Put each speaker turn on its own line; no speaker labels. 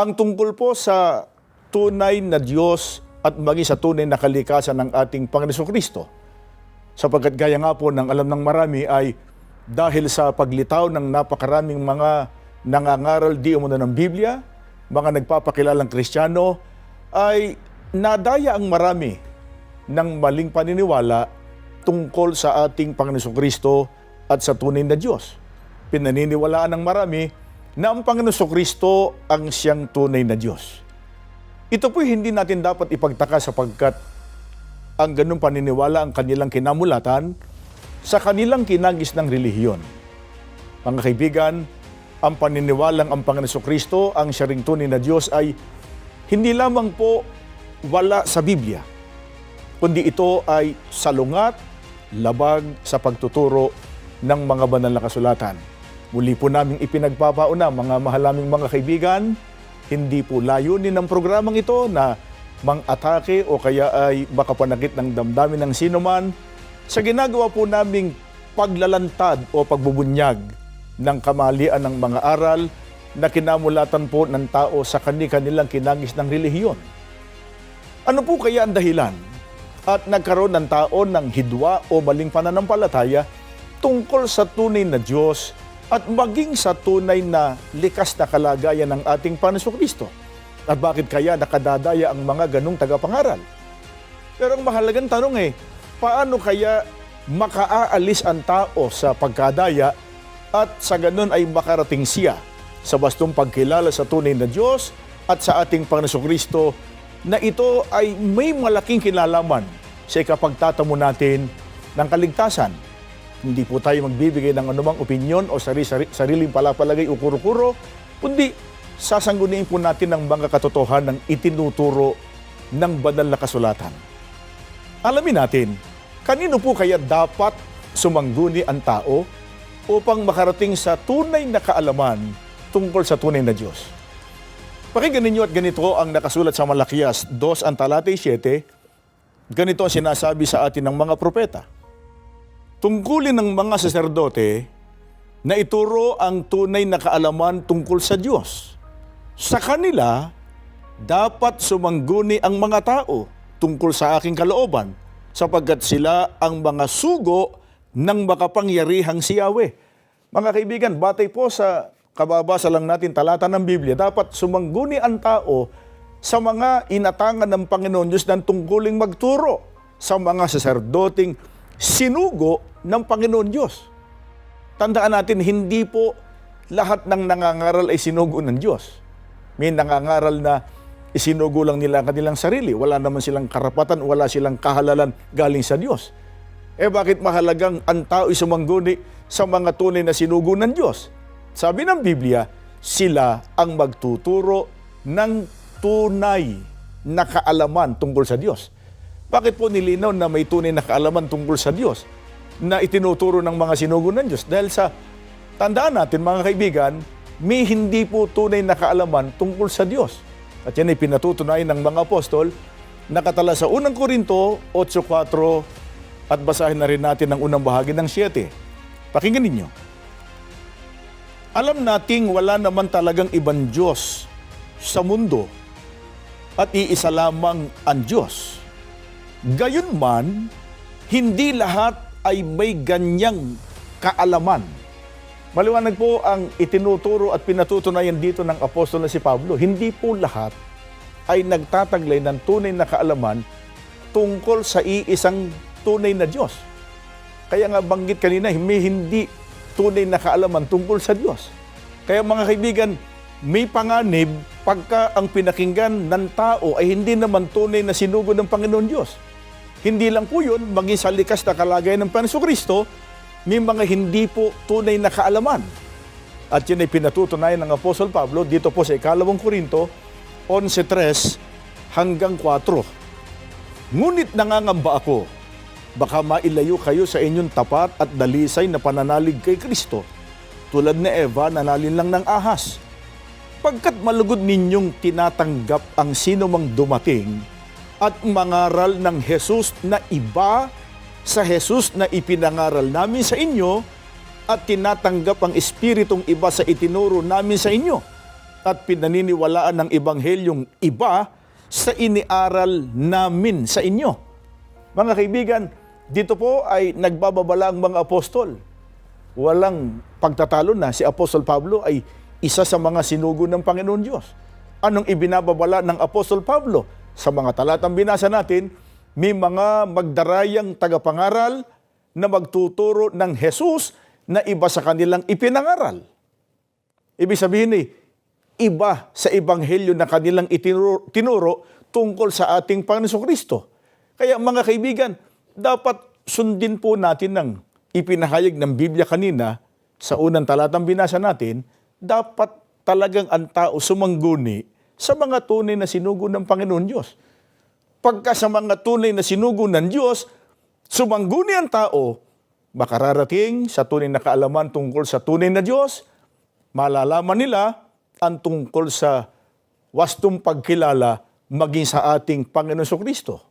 ang tungkol po sa tunay na Diyos at maging sa tunay na kalikasan ng ating Panginoon Kristo. Sapagkat gaya nga po ng alam ng marami ay dahil sa paglitaw ng napakaraming mga nangangaral di umano ng Biblia, mga nagpapakilalang Kristiyano, ay nadaya ang marami ng maling paniniwala tungkol sa ating Panginoon Kristo at sa tunay na Diyos. Pinaniniwalaan ng marami na ang Panginoon Kristo ang siyang tunay na Diyos. Ito po hindi natin dapat ipagtaka sapagkat ang ganung paniniwala ang kanilang kinamulatan sa kanilang kinagis ng relihiyon. Mga kaibigan, ang paniniwalang ang Panginoon Kristo ang siya ring tunay na Diyos ay hindi lamang po wala sa Biblia, kundi ito ay salungat, labag sa pagtuturo ng mga banal na kasulatan. Muli po naming ipinagpapauna, mga mahalaming mga kaibigan, hindi po layunin ng programang ito na mang-atake o kaya ay makapanakit ng damdamin ng sinuman sa ginagawa po naming paglalantad o pagbubunyag ng kamalian ng mga aral na kinamulatan po ng tao sa kani-kanilang kinagis ng relihiyon. Ano po kaya ang dahilan at nagkaroon ng tao ng hidwa o maling pananampalataya tungkol sa tunay na Diyos at maging sa tunay na likas na kalagayan ng ating Panginoon Kristo? At bakit kaya nakadadaya ang mga ganong tagapangaral? Pero ang mahalagang tanong eh, paano kaya makaaalis ang tao sa pagkadaya at sa ganun ay makarating siya sa bastong pagkilala sa tunay na Diyos at sa ating Panginoon Kristo na ito ay may malaking kinalaman sa ikapagtatamo natin ng kaligtasan. Hindi po tayo magbibigay ng anumang opinyon o sarili, sariling palapalagay o kuro-kuro, kundi sasangguniin po natin ang mga katotohanan ng itinuturo ng banal na kasulatan. Alamin natin, kanino po kaya dapat sumangguni ang tao upang makarating sa tunay na kaalaman tungkol sa tunay na Diyos? Pakinggan ninyo at ganito ang nakasulat sa Malakias 2 ang talatay 7. Ganito ang sinasabi sa atin ng mga propeta. Tungkulin ng mga saserdote na ituro ang tunay na kaalaman tungkol sa Diyos. Sa kanila, dapat sumangguni ang mga tao tungkol sa aking kalooban sapagkat sila ang mga sugo ng makapangyarihang si Yahweh. Mga kaibigan, batay po sa kababasa lang natin talata ng Biblia, dapat sumangguni ang tao sa mga inatangan ng Panginoon Diyos ng tungkuling magturo sa mga saserdoting sinugo ng Panginoon Diyos. Tandaan natin, hindi po lahat ng nangangaral ay sinugo ng Diyos. May nangangaral na isinugo lang nila ang kanilang sarili. Wala naman silang karapatan, wala silang kahalalan galing sa Diyos. Eh bakit mahalagang ang tao ay sumangguni sa mga tunay na sinugo ng Diyos? Sabi ng Biblia, sila ang magtuturo ng tunay na kaalaman tungkol sa Diyos. Bakit po nilinaw na may tunay na kaalaman tungkol sa Diyos na itinuturo ng mga sinugo ng Diyos? Dahil sa tandaan natin mga kaibigan, may hindi po tunay na kaalaman tungkol sa Diyos. At yan ay pinatutunayan ng mga apostol nakatala sa unang Korinto 8.4 at basahin na rin natin ang unang bahagi ng 7. Pakinggan ninyo. Alam nating wala naman talagang ibang Diyos sa mundo at iisa lamang ang Diyos. Gayunman, hindi lahat ay may ganyang kaalaman. Maliwanag po ang itinuturo at pinatutunayan dito ng apostol na si Pablo. Hindi po lahat ay nagtataglay ng tunay na kaalaman tungkol sa iisang tunay na Diyos. Kaya nga banggit kanina, may hindi tunay na kaalaman tungkol sa Diyos. Kaya mga kaibigan, may panganib pagka ang pinakinggan ng tao ay hindi naman tunay na sinugo ng Panginoon Diyos. Hindi lang po yun, maging sa likas na kalagayan ng Panginoon Kristo, may mga hindi po tunay na kaalaman. At yun ay pinatutunayan ng Apostol Pablo dito po sa ikalawang Korinto 11.3 hanggang 4. Ngunit nangangamba ako, baka mailayo kayo sa inyong tapat at dalisay na pananalig kay Kristo, tulad ni Eva nanalin lang ng ahas. Pagkat malugod ninyong tinatanggap ang sino mang dumating at mangaral ng Jesus na iba sa Jesus na ipinangaral namin sa inyo at tinatanggap ang espiritong iba sa itinuro namin sa inyo. at pinaniniwalaan ng ebanghelyong iba sa iniaral namin sa inyo. Mga kaibigan, dito po ay nagbababala ang mga apostol. Walang pagtatalo na si Apostol Pablo ay isa sa mga sinugo ng Panginoon Diyos. Anong ibinababala ng Apostol Pablo? Sa mga talatang binasa natin, may mga magdarayang tagapangaral na magtuturo ng Jesus na iba sa kanilang ipinangaral. Ibig sabihin eh, iba sa ebanghelyo na kanilang itinuro, tinuro tungkol sa ating Panginoon Kristo. Kaya mga kaibigan, dapat sundin po natin ng ipinahayag ng Biblia kanina sa unang talatang binasa natin, dapat talagang ang tao sumangguni sa mga tunay na sinugo ng Panginoon Diyos. Pagka sa mga tunay na sinugo ng Diyos, sumangguni ang tao, makararating sa tunay na kaalaman tungkol sa tunay na Diyos, malalaman nila ang tungkol sa wastong pagkilala maging sa ating Panginoon Kristo.